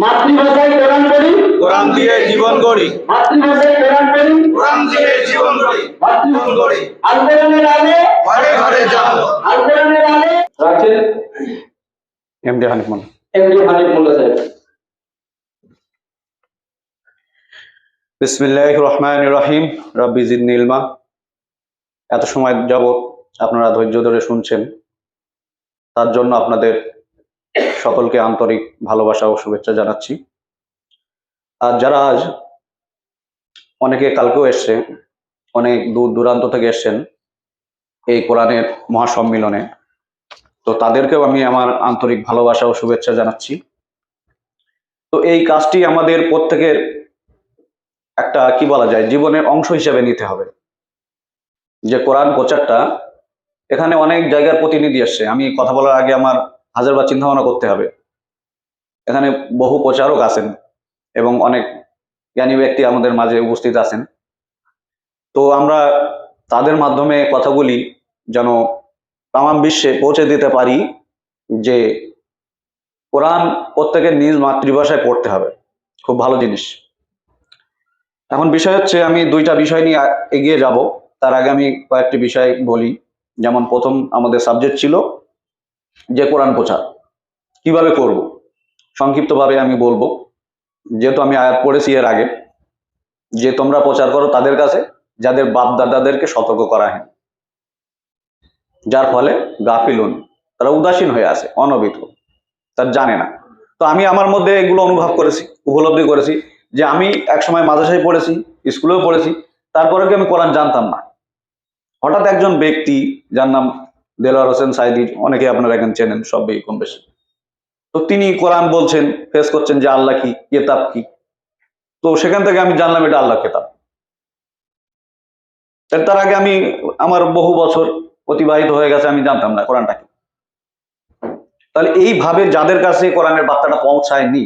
মাতৃভাষায় কোরআন পড়ি। কোরআন দিয়ে জীবন গড়ি। মাতৃভাষায় কোরআন পড়ি। কোরআন দিয়ে জীবন আল কোরআনের আলে। ঘরে ঘরে জানো আল কোরআনের আলে। রাখছেন এমডি হানিফ মোল্লা। এমডি হানিফ মোল্লা সাহেব। বিসমিল্লাহ রহমান রহিম। রব্বি জিদনি ইলমা। এত সময় যাবত আপনারা ধৈর্য ধরে শুনছেন। তার জন্য আপনাদের সকলকে আন্তরিক ভালোবাসা ও শুভেচ্ছা জানাচ্ছি। আর যারা আজ অনেকে কালকেও এসছে, অনেক দূর দূরান্ত থেকে এসছেন এই কোরআনের মহাসম্মিলনে, তো তাদেরকেও আমি আমার আন্তরিক ভালোবাসা ও শুভেচ্ছা জানাচ্ছি। তো এই কাজটি আমাদের প্রত্যেকের একটা, কি বলা যায়, জীবনের অংশ হিসেবে নিতে হবে। যে কোরআন প্রচারটা, এখানে অনেক জায়গার প্রতিনিধি আসছে আমি কথা বলার আগে আমার হাজারবার চিন্তা ভাবনা করতে হবে। এখানে বহু প্রচারক আছেন এবং অনেক জ্ঞানী ব্যক্তি আমাদের মাঝে উপস্থিত আছেন। তো আমরা তাদের মাধ্যমে কথাগুলি যেন তামাম বিশ্বে পৌঁছে দিতে পারি যে কোরআন প্রত্যেকের নিজ মাতৃভাষায় পড়তে হবে। খুব ভালো জিনিস। এখন বিষয় হচ্ছে, আমি দুইটা বিষয় নিয়ে এগিয়ে যাব। তার আগে আমি কয়েকটি বিষয় বলি। যেমন প্রথম আমাদের সাবজেক্ট ছিল যে কোরআন প্রচার। কীভাবে করব? সংক্ষিপ্তভাবে আমি বলব। যেহেতু আমি আয়াত পড়েছি এর আগে, যে তোমরা প্রচার করো তাদের কাছে, যাদের বাপ দাদাদেরকে সতর্ক করা হয়। যার ফলে গাফিলুন, তারা উদাসীন হয়ে আছে অনবিত তার জানে না। তো আমি আমার মধ্যে এগুলো অনুভব করেছি, উপলব্ধি করেছি, যে আমি একসময় মাদ্রাসায় পড়েছি, স্কুলেও পড়েছি তারপরে কি আমি কোরআন জানতাম না? হঠাৎ একজন ব্যক্তি, যার নাম দেলোয়ার হোসেন সাইদি অনেকে আপনারা এখন চেনেন, সবই কম বেশি। তো তিনি কোরআন বলছেন, ফেস করছেন যে আল্লাহ কি, কেতাব কি। তো সেখান থেকে আমি জানলাম এটা আল্লাহ কেতাব। তার আগে আমি, আমার বহু বছর অতিবাহিত হয়ে গেছে, আমি জানতাম না কোরআনটা কি। তাহলে এইভাবে যাদের কাছে কোরআনের বার্তাটা পৌঁছায়নি,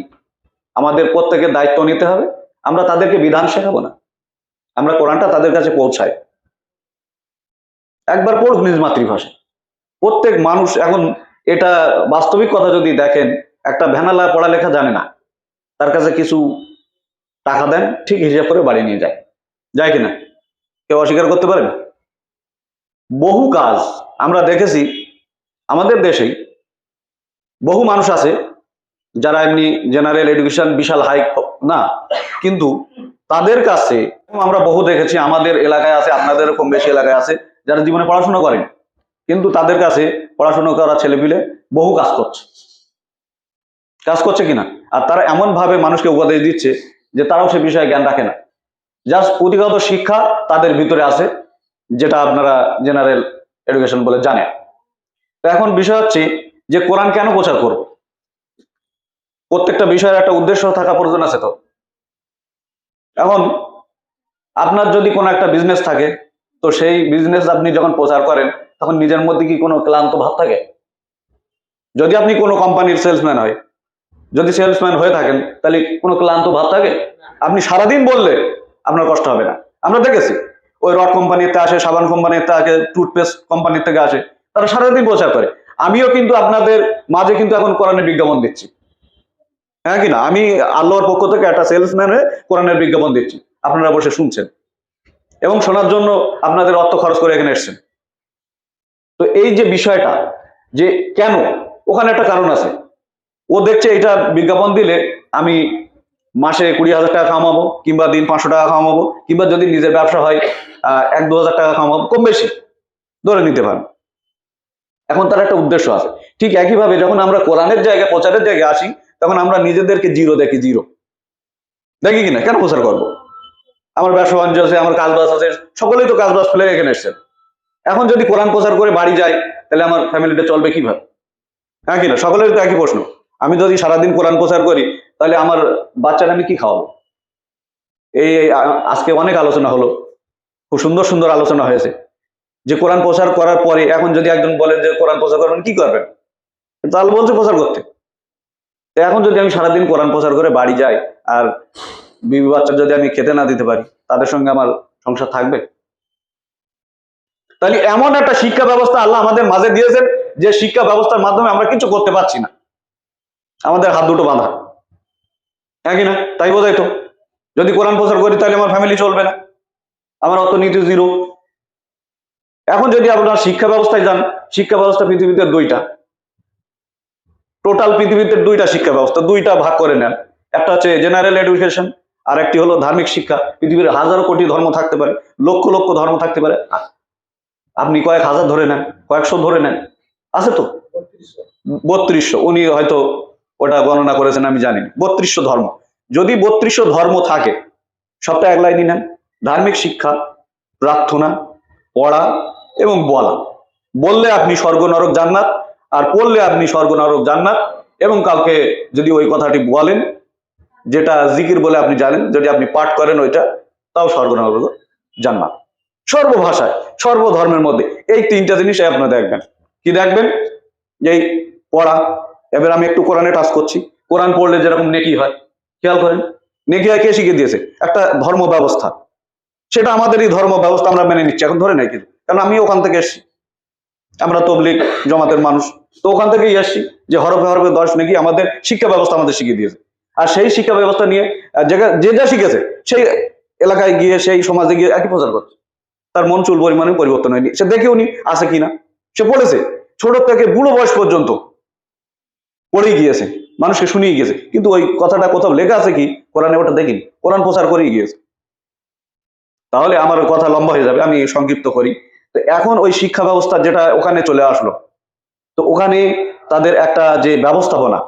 আমাদের প্রত্যেকের দায়িত্ব নিতে হবে। আমরা তাদেরকে বিধান শেখাবো না। আমরা কোরআনটা তাদের কাছে পৌঁছাই। একবার পড়ুক নিজ মাতৃভাষা প্রত্যেক মানুষ এখন এটা বাস্তবিক কথা যদি দেখেন, একটা ভ্যানালা পড়ালেখা জানে না। তার কাছে কিছু টাকা দেন, ঠিক হিসাব করে বাড়ি নিয়ে যায়। যায় কিনা? কেউ অস্বীকার করতে পারেন? বহু কাজ আমরা দেখেছি আমাদের দেশেই বহু মানুষ আছে যারা এমনি জেনারেল এডুকেশন বিশাল হাই, না, কিন্তু তাদের কাছে, আমরা বহু দেখেছি, আমাদের এলাকায় আছে আপনাদের কম বেশি এলাকায় আছে, যারা জীবনে পড়াশোনা করেন। কিন্তু তাদের কাছে পড়াশোনা করা ছেলেপিলে বহু কাজ করছে। কাজ করছে কিনা? আর তারা এমন ভাবে মানুষকে উপদেশ দিচ্ছে যে তারাও সে বিষয়ে জ্ঞান রাখে না। জাস্ট পুঁথিগত শিক্ষা তাদের ভিতরে আছে, যেটা আপনারা জেনারেল এডুকেশন বলে জানেন। তো এখন বিষয় হচ্ছে যে কোরআন কেন প্রচার করব? প্রত্যেকটা বিষয়ের একটা উদ্দেশ্য থাকা প্রয়োজন আছে তো? এখন আপনার যদি কোনো একটা বিজনেস থাকে, তো সেই বিজনেস আপনি যখন প্রচার করেন তখন নিজের মধ্যে কি কোনো ক্লান্ত ভাব থাকে? যদি আপনি কোনো কোম্পানির সেলসম্যান হয়, যদি সেলসম্যান হয়ে থাকেন, তাহলে কোনো ক্লান্ত ভাব থাকে? আপনি সারাদিন বললে আপনার কষ্ট হবে না। আমরা দেখেছি, ওই রড কোম্পানিতে আসে, সাবান কোম্পানিতে আসে, টুথপেস্ট কোম্পানির থেকে আসে, তারা সারাদিন প্রচার করে। আমিও কিন্তু আপনাদের মাঝে কিন্তু এখন কোরআনের বিজ্ঞাপন দিচ্ছি। হ্যাঁ কি না? আমি আল্লাহর পক্ষ থেকে একটা সেলসম্যান হয়ে কোরআনের বিজ্ঞাপন দিচ্ছি। আপনারা বসে শুনছেন। এবং শোনার জন্য আপনাদের অর্থ খরচ করে এখানে এসছেন। তো এই যে বিষয়টা, যে কেন? ওখানে একটা কারণ আছে। ও দেখছে এটা বিজ্ঞাপন দিলে আমি মাসে কুড়ি হাজার টাকা কামাবো কিংবা দিন পাঁচশো টাকা কামাবো কিংবা যদি নিজের ব্যবসা হয় এক দু হাজার টাকা কামাবো কম বেশি ধরে নিতে পারেন এখন তার একটা উদ্দেশ্য আছে। ঠিক একইভাবে যখন আমরা কোরআনের জায়গায়, প্রচারের জায়গায় আসি, তখন আমরা নিজেদেরকে জিরো দেখি জিরো। দেখি কিনা? কেন প্রচার করব? আমার ব্যবসা বাণিজ্য আছে, আমার কাজ বাজ আছে, সকলেই তো কাজ বাজ ফেলে এখানে এসছেন। এখন যদি কোরআন প্রচার করে বাড়ি যায়, তাহলে আমার ফ্যামিলিটা চলবে কীভাবে? হ্যাঁ কিনা সকলের তো একই প্রশ্ন। আমি যদি সারাদিন কোরআন প্রচার করি, তাহলে আমার বাচ্চারা আমি কি খাওয়াবো? এই আজকে অনেক আলোচনা হলো। খুব সুন্দর সুন্দর আলোচনা হয়েছে। যে কোরআন প্রচার করার পরে এখন যদি একজন বলে যে কোরআন প্রচার করবেন, কি করবেন? তাহলে বলছে প্রচার করতে। এখন যদি আমি সারাদিন কোরআন প্রচার করে বাড়ি যাই, আর বিবি বাচ্চা যদি আমি খেতে না দিতে পারি, তাদের সঙ্গে আমার সংসার থাকবে? তাহলে এমন একটা শিক্ষা ব্যবস্থা আল্লাহ আমাদের মাঝে দিয়েছেন যে শিক্ষা ব্যবস্থার মাধ্যমে আমরা কিছু করতে পারছি না। আমাদের হাত দুটো বাঁধা। হ্যাঁ কি না? তাই বোঝাই তো। যদি কোরআন প্রচার করি তাহলে আমার ফ্যামিলি চলবে না। আমার অর্থনীতি জিরো এখন যদি আপনার শিক্ষা ব্যবস্থায় যান, শিক্ষা ব্যবস্থা পৃথিবীতে দুইটা। টোটাল পৃথিবীতে দুইটা শিক্ষা ব্যবস্থা, দুইটা ভাগ করে নেন। একটা হচ্ছে জেনারেল এডুকেশন আর একটি হলো ধার্মিক শিক্ষা। পৃথিবীর হাজারো কোটি ধর্ম থাকতে পারে, লক্ষ লক্ষ ধর্ম থাকতে পারে। আপনি কয়েক হাজার ধরে নেন, কয়েকশো ধরে নেন। আছে তো? বত্রিশশো। উনি হয়তো ওটা গণনা করেছেন, আমি জানি বত্রিশশো ধর্ম। যদি বত্রিশশো ধর্ম থাকে, সবটা এক লাইনই নেন। ধার্মিক শিক্ষা, প্রার্থনা, পড়া এবং বলা। বললে আপনি স্বর্গ নরক জান্নাত, আর পড়লে আপনি স্বর্গ নরক জান্নাত এবং কাউকে যদি ওই কথাটি বলেন, যেটা জিকির বলে আপনি জানেন, যদি আপনি পাঠ করেন ওইটা, তাও স্বর্গ নরক জান্নাত। সর্বভাষায়, সর্বধর্মের মধ্যে। এই তিনটা জিনিস আপনারা দেখবেন। কি দেখবেন? যে এই পড়া। এবার আমি একটু কোরআনে টাচ করছি। কোরআন পড়লে যেরকম নেকি হয়। খেয়াল করেন? নেকি হয় কে শিখিয়ে দিয়েছে? একটা ধর্ম ব্যবস্থা। সেটা আমাদের এই ধর্ম ব্যবস্থা, আমরা মেনে নিচ্ছি। এখন ধরে নাই কিন্তু। কারণ আমি ওখান থেকে এসছি। আমরা তবলিক জমাতের মানুষ। তো ওখান থেকেই আসছি যে হরফে হরফে দশ নাকি আমাদের শিক্ষা ব্যবস্থা আমাদের শিখিয়ে দিয়েছে। আর সেই শিক্ষা ব্যবস্থা নিয়ে যে যা শিখেছে, সেই এলাকায় গিয়ে, সেই সমাজে গিয়ে একই প্রচার করছে। তার মন চুল পরিমাণে পরিবর্তন হয়নি। সে দেখেও নি আছে কিনা সে পড়েছে। ছোট থেকে বুড়ো বয়স পর্যন্ত পড়েই গিয়েছে। মানুষকে শুনিয়ে গিয়েছে। কিন্তু ওই কথাটা কোথাও লেখা আছে কি? কোরআনে ওটা দেখিনি। কোরআন প্রচার করেই গিয়েছে। তাহলে আমার কথা লম্বা হয়ে যাবে। আমি সংক্ষিপ্ত করি। তো এখন ওই শিক্ষা ব্যবস্থা যেটা ওখানে চলে আসলো। তো ওখানে তাদের একটা যে ব্যবস্থাপনা,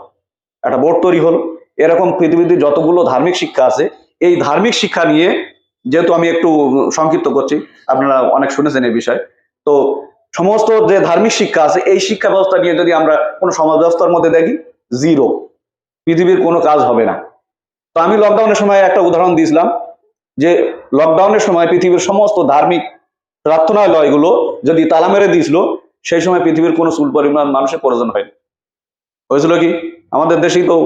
একটা বোর্ড তৈরি হলো। এরকম পৃথিবীতে যতগুলো ধার্মিক শিক্ষা আছে, এই ধার্মিক শিক্ষা নিয়ে যেহেতু আমি একটু সংক্ষিপ্ত করছি, আপনারা অনেক শুনেছেন এই বিষয়। তো সমস্ত যে ধার্মিক শিক্ষা আছে, এই শিক্ষা ব্যবস্থা নিয়ে যদি আমরা কোনো সমাজ ব্যবস্থার মধ্যে দেখি জিরো পৃথিবীর কোনো কাজ হবে না। তো আমি লকডাউনের সময় একটা উদাহরণ দিয়েছিলাম, যে লকডাউনের সময় পৃথিবীর সমস্ত ধার্মিক প্রার্থনালয়গুলো যদি তালা মেরে দিয়েছিল, সেই সময় পৃথিবীর কোনো চুল পরিমাণ মানুষের প্রয়োজন হয়নি। হয়েছিল কি? আমাদের দেশেই তো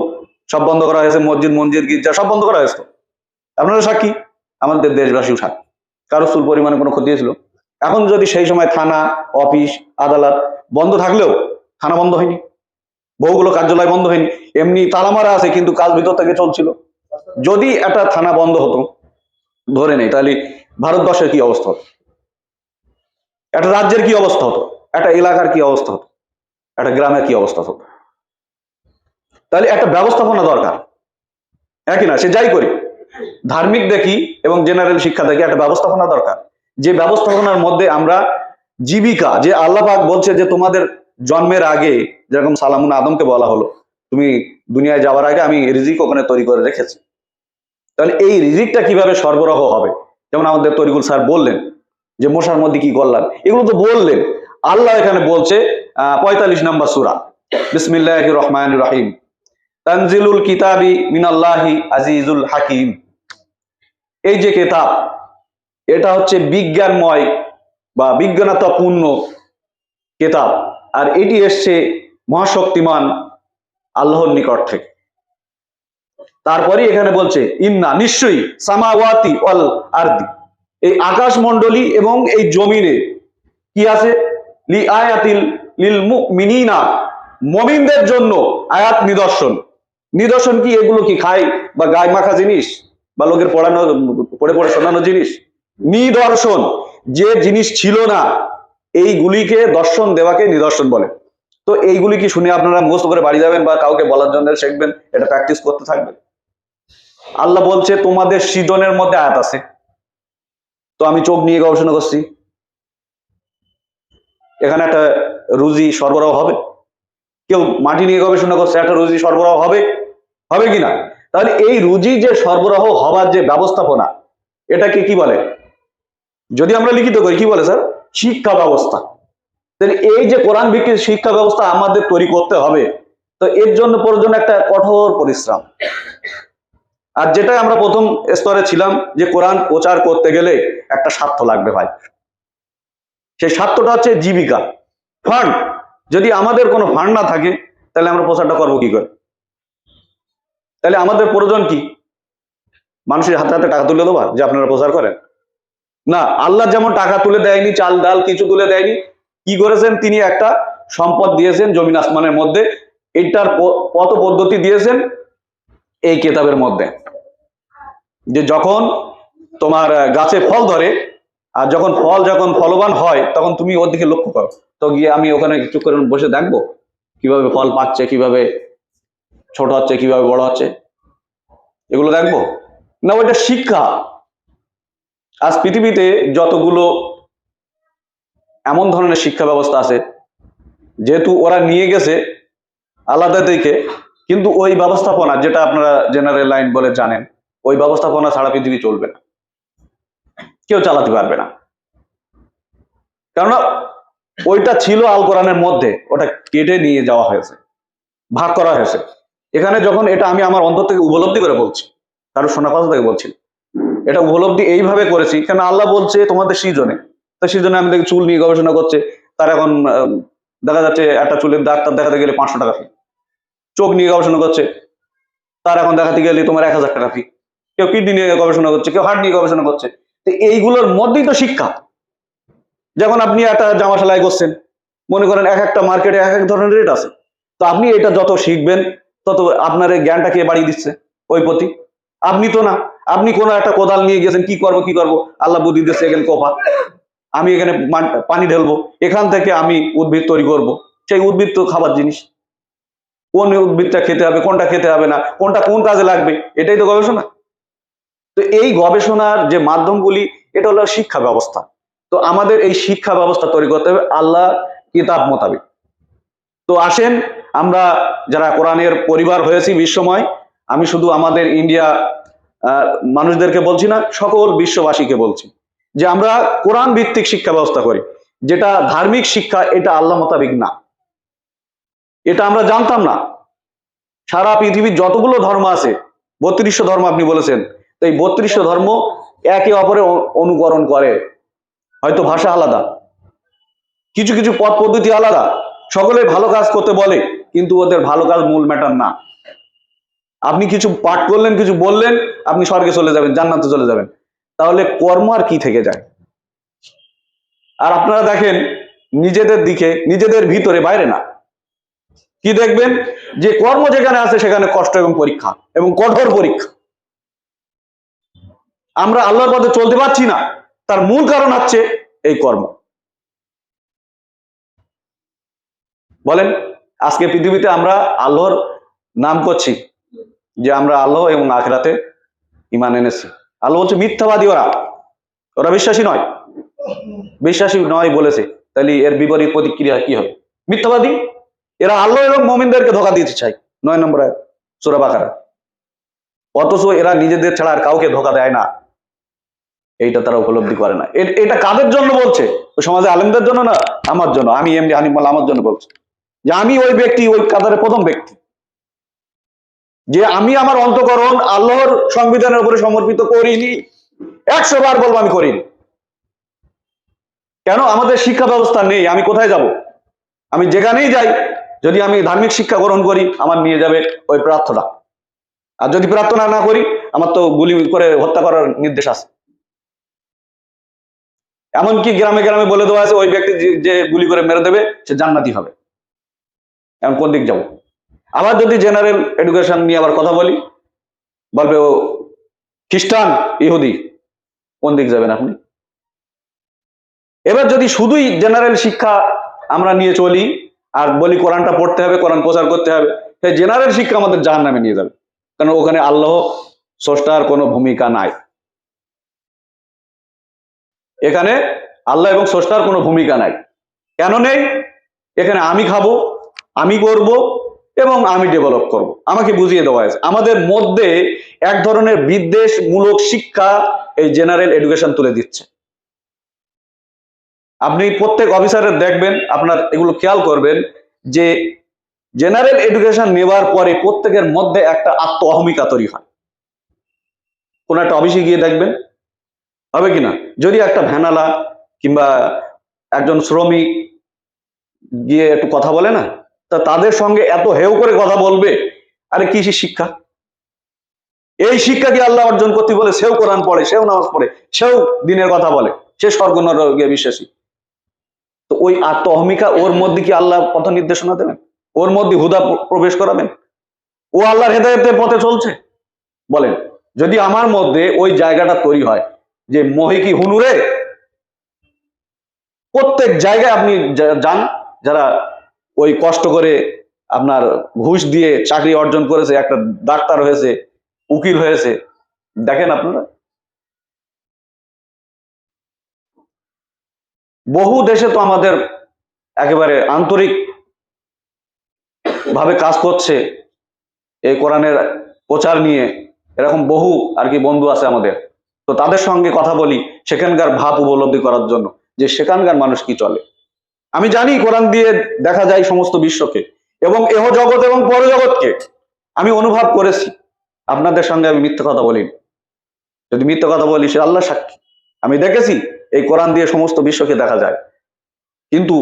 সব বন্ধ করা হয়েছে, মসজিদ মসজিদ গির্জা, সব বন্ধ করা হয়েছে। আপনারা সাক্ষী? আমাদের দেশবাসীও সাক্ষী কারও চুল পরিমাণে কোনো ক্ষতি হয়েছিল? এখন যদি সেই সময় থানা, অফিস, আদালত বন্ধ থাকলেও থানা বন্ধ হয়নি, বহুগুলো কার্যালয় বন্ধ হয়নি, এমনি তালা মারা আছে কিন্তু কাজ ভিতর থেকে চলছিল। যদি একটা থানা বন্ধ হতো, ধরে নেই, তাহলে ভারতবর্ষের কি অবস্থা হতো? একটা রাজ্যের কি অবস্থা হতো? একটা এলাকার কি অবস্থা হতো? একটা গ্রামের কি অবস্থা হতো? তাহলে একটা ব্যবস্থাপনা দরকার। একই না? সে যাই করি। ধার্মিক দেখি এবং জেনারেল শিক্ষা দেখি, একটা ব্যবস্থাপনা দরকার। যে ব্যবস্থাপনার মধ্যে আমরা জীবিকা, যে আল্লাহ পাক বলছে যে তোমাদের জন্মের আগে, যেরকম সালামুন আদমকে বলা হলো, তুমি দুনিয়ায় যাওয়ার আগে আমি রিজিক ওখানে তৈরি করে রেখেছি। তাহলে এই রিজিকটা কীভাবে সরবরাহ হবে? যেমন আমাদের তরিকুল স্যার বললেন যে মশার মধ্যে কি করলাম? এগুলো তো বললেন। আল্লাহ এখানে বলছে, আহ, পঁয়তাল্লিশ নম্বর সুরা। বিসমিল্লাহ রহমান রাহিম। তানজিলুল কিতাবি মিনাল্লাহি আজিজুল হাকিম। এই যে কেতাব, এটা হচ্ছে বিজ্ঞানময় বা বিজ্ঞানতাপূর্ণ কেতাব। আর এটি এসছে মহাশক্তিমান আল্লাহর নিকট থেকে। তারপরে এখানে বলছে, ইন্না নিশ্চয়ই সামাওয়াতি অল আরদি। এই আকাশ মন্ডলী এবং এই জমিনে কি আছে? লি আয়াতিল লিল মুমিনিনা, মমিনদের জন্য আয়াত নিদর্শন। নিদর্শন কি? এগুলো কি খায় বা গায়ে মাখা জিনিস? বা লোকের পড়ানো, পড়ে পড়ে শোনানো জিনিস। নিদর্শন। যে জিনিস ছিল না, এইগুলিকে দর্শন দেওয়াকে নিদর্শন বলে। তো এইগুলি কি শুনে আপনারা মুখস্থ করে বাড়ি যাবেন বা কাউকে বলার জন্য শিখবেন? এটা প্র্যাকটিস করতে থাকবেন। আল্লাহ বলছে, তোমাদের সৃজনের মধ্যে আয়াত আছে। তো আমি চোখ নিয়ে গবেষণা করছি। এখানে একটা রুজি সরবরাহ হবে। কেউ মাটি নিয়ে গবেষণা করছে, একটা রুজি সরবরাহ হবে। হবে কিনা তাহলে এই রুজি যে সরবরাহ হওয়ার যে ব্যবস্থাপনা, এটাকে কি বলে? যদি আমরা লিখিত করি, কি বলে স্যার? শিক্ষা ব্যবস্থা। তাহলে এই যে কোরআন ভিত্তিক শিক্ষা ব্যবস্থা আমাদের তৈরি করতে হবে, তো এর জন্য প্রয়োজন একটা কঠোর পরিশ্রম। আর যেটাই আমরা প্রথম স্তরে ছিলাম, যে কোরআন প্রচার করতে গেলে একটা স্বার্থ লাগবে ভাই। সেই স্বার্থটা হচ্ছে জীবিকা। ফান্ড, যদি আমাদের কোনো ফান্ড না থাকে, তাহলে আমরা প্রচারটা করব কি করে? তাহলে আমাদের প্রয়োজন কি? মানুষের হাতে হাতে টাকা তুলে দেওয়া, যে আপনারা প্রচার করেন। না, আল্লাহ যেমন টাকা তুলে দেয়নি, চাল, ডাল কিছু তুলে দেয়নি, কি করেছেন? তিনি একটা সম্পদ দিয়েছেন জমিন আসমানের মধ্যে, এটার পথ পদ্ধতি দিয়েছেন এই কেতাবের মধ্যে। যে যখন তোমার গাছে ফল ধরে, আর যখন ফল যখন ফলবান হয়, তখন তুমি ওর দিকে লক্ষ্য করো। তো গিয়ে আমি ওখানে চুপ করে বসে দেখব, কীভাবে ফল পাচ্ছে, কীভাবে ছোট হচ্ছে, কীভাবে বড় হচ্ছে? এগুলো দেখব? না, ওইটা শিক্ষা। আজ পৃথিবীতে যতগুলো এমন ধরনের শিক্ষা ব্যবস্থা আছে, যেহেতু ওরা নিয়ে গেছে আলাদা দিকে, কিন্তু ওই ব্যবস্থাপনা, যেটা আপনারা জেনারেল লাইন বলে জানেন, ওই ব্যবস্থাপনা ছাড়া পৃথিবী চলবে না। কেউ চালাতে পারবে না। কেননা, ওইটা ছিল আল কোরআনের মধ্যে, ওটা কেটে নিয়ে যাওয়া হয়েছে, ভাগ করা হয়েছে। এখানে যখন এটা আমি আমার অন্তর থেকে উপলব্ধি করে বলছি কারও শোনা কথা থেকে বলছি, এটা উপলব্ধি এইভাবে করেছি কেন আল্লাহ বলছে তোমাদের সৃজনে। তো সৃজনে আমি দেখি চুল নিয়ে গবেষণা করছে, তার এখন দেখা যাচ্ছে একটা চুলের ডাক্তার দেখাতে গেলে পাঁচশো টাকা ফি চোখ নিয়ে গবেষণা করছে, তার এখন দেখাতে গেলে তোমার এক হাজার টাকা ফি কেউ কিডনি নিয়ে গবেষণা করছে, কেউ হার্ট নিয়ে গবেষণা করছে। তো এইগুলোর মধ্যেই তো শিক্ষা। যখন আপনি একটা জামা সেলাই করছেন মনে করেন এক একটা মার্কেটে এক এক ধরনের রেট আছে। তো আপনি এটা যত শিখবেন তত আপনার জ্ঞানটা কে বাড়িয়ে দিচ্ছে? ওই প্রতি আপনি তো না, আপনি কোনো একটা কোদাল নিয়ে গেছেন, কি করব কি করব? আল্লাহ বুদ্ধি দিচ্ছে এখানে কোপা আমি এখানে পানি ঢেলবো, এখান থেকে আমি উদ্ভিদ তৈরি করব। সেই উদ্ভিদ তো খাবার জিনিস। কোন উদ্ভিদটা খেতে হবে, কোনটা খেতে হবে না, কোনটা কোন কাজে লাগবে, এটাই তো গবেষণা। তো এই গবেষণার যে মাধ্যমগুলি, এটা হলো শিক্ষা ব্যবস্থা। তো আমাদের এই শিক্ষা ব্যবস্থা তৈরি করতে হবে আল্লাহ কিতাব মোতাবেক। তো আসেন আমরা যারা কোরআনের পরিবার হয়েছি বিশ্বময়, আমি শুধু আমাদের ইন্ডিয়া মানুষদেরকে বলছি না, সকল বিশ্ববাসীকে বলছি যে আমরা কোরআন ভিত্তিক শিক্ষা ব্যবস্থা করি। যেটা ধার্মিক শিক্ষা, এটা আল্লাহ মোতাবেক না। এটা আমরা জানতাম না। সারা পৃথিবীর যতগুলো ধর্ম আছে, বত্রিশশো ধর্ম আপনি বলেছেন এই বত্রিশশো ধর্ম একে অপরে অনুকরণ করে। হয়তো ভাষা আলাদা, কিছু কিছু পথ পদ্ধতি আলাদা সকলে ভালো কাজ করতে বলে, কিন্তু ওদের ভালো কাজ মূল ম্যাটার না। আপনি কিছু পাঠ করলেন, কিছু বললেন, আপনি স্বর্গে চলে যাবেন, জান্নাতে চলে যাবেন। তাহলে কর্ম আর কি থেকে যায়? আর আপনারা দেখেন, নিজেদের দিকে, নিজেদের ভিতরে, বাইরে না। কি দেখবেন? যে কর্ম যেখানে আছে, সেখানে কষ্ট এবং পরীক্ষা, এবং কঠোর পরীক্ষা। আমরা আল্লাহর পথে চলতে পারছি না। তার মূল কারণ হচ্ছে এই কর্ম। বলেন, আজকে পৃথিবীতে আমরা আল্লাহর নাম করছি যে আমরা আল্লাহ এবং আখরাতে ইমান এনেছি। আল্লাহ বলছে, মিথ্যাবাদী ওরা। ওরা বিশ্বাসী নয়। বিশ্বাসী নয় বলেছে। তাহলে এর বিপরীত প্রতিক্রিয়া কি হবে? মিথ্যাবাদী? এরা আল্লাহ এবং মমিনদেরকে ধোকা দিতে চাই নয় নম্বর সুরা বাকারা। অথচ এরা নিজেদের ছাড়া আর কাউকে ধোকা দেয় না। এইটা তারা উপলব্ধি করে না। এটা কাদের জন্য বলছে? সমাজে আলেমদের জন্য না, আমার জন্য। আমি এমনি হানিমাল আমার জন্য বলছি। যে আমি ওই ব্যক্তি, ওই কাতারের প্রথম ব্যক্তি। যে আমি আমার অন্তকরণ আল্লাহর সংবিধানের উপরে সমর্পিত করিনি। একশো বার বলব আমি করিনি। কেন? আমাদের শিক্ষা ব্যবস্থা নেই, আমি কোথায় যাব? আমি যেখানেই যাই, যদি আমি ধার্মিক শিক্ষা গ্রহণ করি, আমার নিয়ে যাবে ওই প্রার্থনা। আর যদি প্রার্থনা না করি, আমার তো গুলি করে হত্যা করার নির্দেশ আছে। এমনকি গ্রামে গ্রামে বলে দেওয়া আছে, ওই ব্যক্তি যে- যে গুলি করে মেরে দেবে, সে জান্নাতি হবে। এখন কোন দিক যাব? আবার যদি জেনারেল এডুকেশন নিয়ে আবার কথা বলি, বলবে, ও খ্রিস্টান, ইহুদি, কোন দিক যাবেন আপনি? এবার যদি শুধুই জেনারেল শিক্ষা আমরা নিয়ে চলি, আর বলি কোরআনটা পড়তে হবে, কোরআন প্রচার করতে হবে, সেই জেনারেল শিক্ষা আমাদের জাহান নামে নিয়ে যাবে। কারণ ওখানে আল্লাহ স্রষ্টার কোনো ভূমিকা নাই। এখানে আল্লাহ এবং স্রষ্টার কোনো ভূমিকা নাই। কেন নেই? এখানে আমি খাব আমি করব এবং আমি ডেভেলপ করব। আমাকে বুঝিয়ে দেওয়া হয়েছে। আমাদের মধ্যে এক ধরনের বিদ্বেষমূলক শিক্ষা এই জেনারেল এডুকেশন তুলে দিচ্ছে। আপনি প্রত্যেক অফিসারের দেখবেন, আপনার এগুলো খেয়াল করবেন যে জেনারেল এডুকেশন নেওয়ার পরে প্রত্যেকের মধ্যে একটা আত্ম অহমিকা তৈরি হয়। কোন একটা অফিসে গিয়ে দেখবেন, হবে কিনা? যদি একটা ভ্যানালা কিংবা একজন শ্রমিক গিয়ে একটু কথা বলে না তা তাদের সঙ্গে এত হেউ করে কথা বলবে? আরে, কি শিক্ষা? এই শিক্ষা কি আল্লাহ অর্জন করতে বলে? সেও কোরআন পড়ে, সেও নামাজ পড়ে, সেও দিনের কথা বলে, সে স্বর্গনরকে বিশ্বাসী। তো ওই আত্ম অহমিকা ওর মধ্যে কি আল্লাহ পথ নির্দেশনা দেবেন? ওর মধ্যে হুদা প্রবেশ করাবেন? ও আল্লাহর হেদায়তের পথে চলছে? বলেন, যদি আমার মধ্যে ওই জায়গাটা তৈরি হয়, যে মহি কি হুনুরে, প্রত্যেক জায়গায় আপনি যান, যারা ওই কষ্ট করে আপনার ঘুষ দিয়ে চাকরি অর্জন করেছে, একটা ডাক্তার হয়েছে, উকিল হয়েছে। দেখেন আপনারা। বহু দেশে তো আমাদের একেবারে আন্তরিক ভাবে কাজ করছে এই কোরআনের প্রচার নিয়ে। এরকম বহু আর কি বন্ধু আছে আমাদের। তো তাদের সঙ্গে কথা বলি সেখানকার ভাব উপলব্ধি করার জন্য যে সেখানকার মানুষ কি চলে। আমি জানি কোরআন দিয়ে দেখা যায় সমস্ত বিশ্বকে এবং এহ জগৎ এবং পরজগৎকে আমি অনুভব করেছি। আপনাদের সঙ্গে আমি মিথ্যে কথা বলি যদি মিথ্যে কথা বলি, সে আল্লাহ সাক্ষী। আমি দেখেছি এই কোরআন দিয়ে সমস্ত বিশ্বকে দেখা যায়। কিন্তু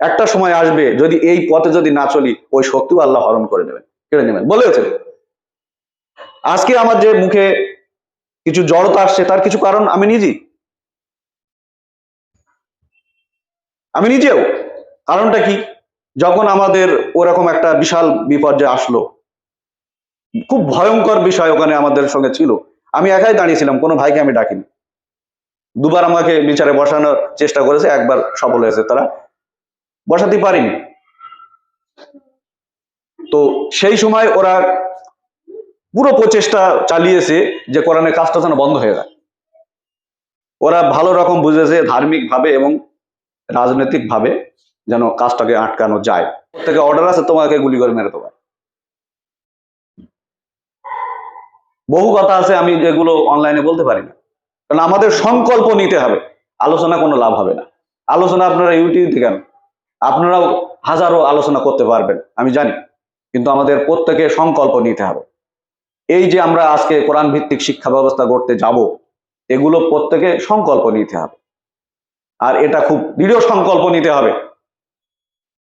একটা সময় আসবে, যদি এই পথে যদি না চলি, ওই শক্তিও আল্লাহ হরণ করে নেবেন, কেড়ে নেবেন। বলেছেন আজকে আমার যে মুখে কিছু জড়তা আসছে, তার কিছু কারণ আমি নিজেই আমি নিজেও। কারণটা কি? যখন আমাদের ওরকম একটা বিশাল বিপর্যয় আসলো, খুব ভয়ঙ্কর বিষয় ওখানে আমাদের সঙ্গে ছিল। আমি একাই দাঁড়িয়েছিলাম, কোনো ভাইকে আমি ডাকিনি। দুবার আমাকে বিচারে বসানোর চেষ্টা করেছে, একবার সফল হয়েছে তারা। বসাতে পারিনি। তো সেই সময় ওরা পুরো প্রচেষ্টা চালিয়েছে যে কোরআনের কাজটা যেন বন্ধ হয়ে যায়। ওরা ভালো রকম বুঝেছে ধার্মিক ভাবে এবং রাজনৈতিক ভাবে যেন কাজটাকে আটকানো যায়। থেকে অর্ডার আছে, তোমাকে গুলি করে মেরে দেবো। বহু কথা আছে, আমি যেগুলো অনলাইনে বলতে পারি না। কারণ আমাদের সংকল্প নিতে হবে, আলোচনা কোনো লাভ হবে না। আলোচনা আপনারা ইউটিউব থেকে আপনারাও হাজারো আলোচনা করতে পারবেন, আমি জানি। কিন্তু আমাদের প্রত্যেকে সংকল্প নিতে হবে। এই যে আমরা আজকে কোরআন ভিত্তিক শিক্ষা ব্যবস্থা করতে যাব, এগুলো প্রত্যেকে সংকল্প নিতে হবে। আর এটা খুব দৃঢ় সংকল্প নিতে হবে।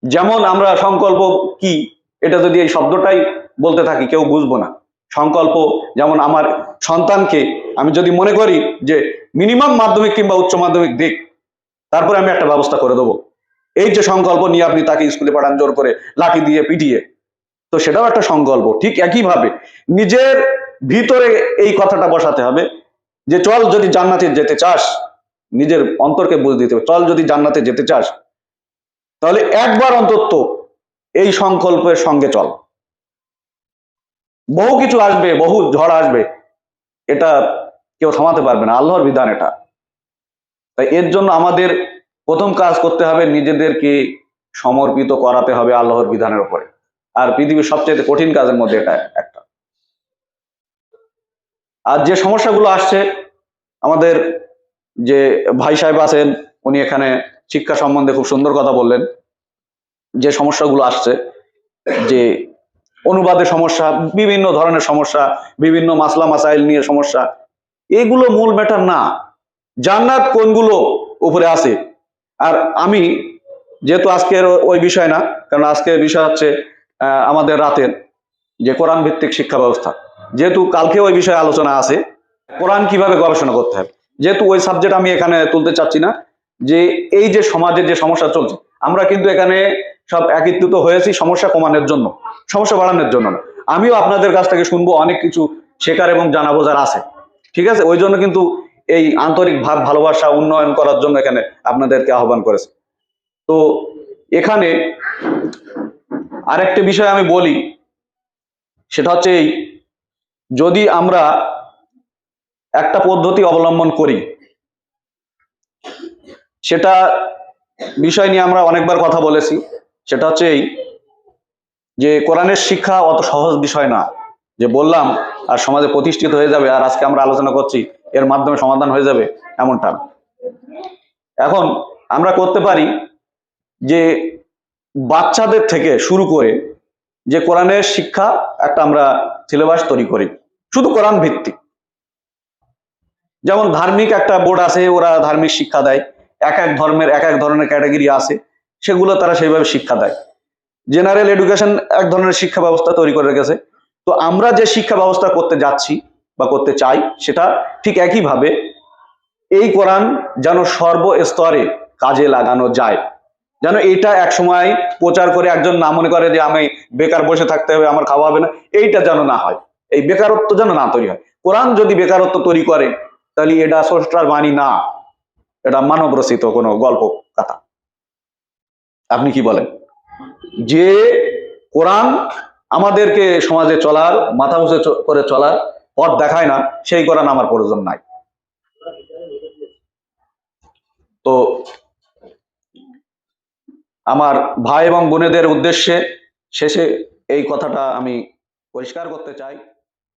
যেমন আমরা সংকল্প কি, এটা যদি এই শব্দটাই বলতে থাকি, কেউ বুঝব না। সংকল্প যেমন আমার সন্তানকে আমি যদি মনে করি যে মিনিমাম মাধ্যমিক কিংবা উচ্চ মাধ্যমিক দিক, তারপরে আমি একটা ব্যবস্থা করে দেবো। এই যে সংকল্প নিয়ে আপনি তাকে স্কুলে পাঠান, জোর করে লাঠি দিয়ে পিটিয়ে, তো সেটাও একটা সংকল্প। ঠিক একইভাবে নিজের ভিতরে এই কথাটা বসাতে হবে যে, চল যদি জান্নাতে যেতে চাস নিজের অন্তরকে বুঝ দিতে হবে। চল যদি জান্নাতে যেতে চাস, তাহলে একবার অন্তত এই সংকল্পের সঙ্গে চল। বহু কিছু আসবে, বহু ঝড় আসবে, এটা কেউ থামাতে পারবে না। আল্লাহর বিধান এটা। তাই এর জন্য আমাদের প্রথম কাজ করতে হবে, নিজেদেরকে সমর্পিত করাতে হবে আল্লাহর বিধানের উপরে। আর পৃথিবীর সবচেয়ে কঠিন কাজের মধ্যে এটা একটা। আর যে সমস্যাগুলো আসছে, আমাদের যে ভাই সাহেব আছেন, উনি এখানে শিক্ষা সম্বন্ধে খুব সুন্দর কথা বললেন। যে সমস্যাগুলো আসছে, যে অনুবাদের সমস্যা, বিভিন্ন ধরনের সমস্যা, বিভিন্ন মাসলা মাসাইল নিয়ে সমস্যা, এগুলো মূল ম্যাটার না। জান্নাত কোনগুলো উপরে আছে? আর আমি যেহেতু আজকের ওই বিষয় না, কারণ আজকের বিষয় হচ্ছে আমাদের রাতের যে কোরআন ভিত্তিক শিক্ষা ব্যবস্থা। যেহেতু কালকে ওই বিষয়ে আলোচনা আছে, কোরআন কীভাবে গবেষণা করতে হবে? যেহেতু ওই সাবজেক্ট আমি এখানে তুলতে চাচ্ছি না, যে এই যে সমাজের যে সমস্যা চলছে, আমরা কিন্তু এখানে সব একত্রিত হয়েছি সমস্যা কমানোর জন্য, সমস্যা বাড়ানোর জন্য না। আমিও আপনাদের কাছ থেকে শুনব, অনেক কিছু শেখার এবং জানা বোঝার আছে। ঠিক আছে? ওই জন্য কিন্তু এই আন্তরিক ভাব ভালোবাসা উন্নয়ন করার জন্য এখানে আপনাদেরকে আহ্বান করেছে। তো এখানে আরেকটা বিষয় আমি বলি, সেটা হচ্ছে এই, যদি আমরা একটা পদ্ধতি অবলম্বন করি। সেটা বিষয় নিয়ে আমরা অনেকবার কথা বলেছি। সেটা হচ্ছে এই যে কোরআনের শিক্ষা অত সহজ বিষয় না। যে বললাম, আর সমাজে প্রতিষ্ঠিত হয়ে যাবে, আর আজকে আমরা আলোচনা করছি, এর মাধ্যমে সমাধান হয়ে যাবে, এমনটা এখন আমরা করতে পারি যে বাচ্চাদের থেকে শুরু করে যে কোরআনের শিক্ষা একটা আমরা সিলেবাস তৈরি করি। শুধু কোরআন ভিত্তিক। যেমন ধার্মিক একটা বোর্ড আছে, ওরা ধার্মিক শিক্ষা দেয়। এক এক ধর্মের, এক এক ধরনের ক্যাটাগরি আছে, সেগুলো তারা সেইভাবে শিক্ষা দেয়। জেনারেল এডুকেশন এক ধরনের শিক্ষা ব্যবস্থা তৈরি করে রেখেছে। তো আমরা যে শিক্ষা ব্যবস্থা করতে যাচ্ছি বা করতে চাই, সেটা ঠিক একইভাবে এই কোরআন যেন সর্বস্তরে কাজে লাগানো যায়। যেন এটা এক সময় প্রচার করে একজন না মনে করে যে, আমি বেকার বসে থাকতে হবে, আমার খাওয়া হবে না। এইটা যেন না হয়। এই বেকারত্ব যেন না তৈরি হয়। কোরআন যদি বেকারত্ব তৈরি করে তাহলে এটা স্রষ্টার বাণী না। এটা মানব রচিত কোনো গল্প, কথা। আপনি কি বলেন? যে কোরআন আমাদেরকে সমাজে চলার, মাথা উঁচু করে চলার পথ দেখায় না, সেই কোরআন আমার প্রয়োজন নাই। তো আমার ভাই এবং বোনেদের উদ্দেশ্যে শেষে এই কথাটা আমি পরিষ্কার করতে চাই।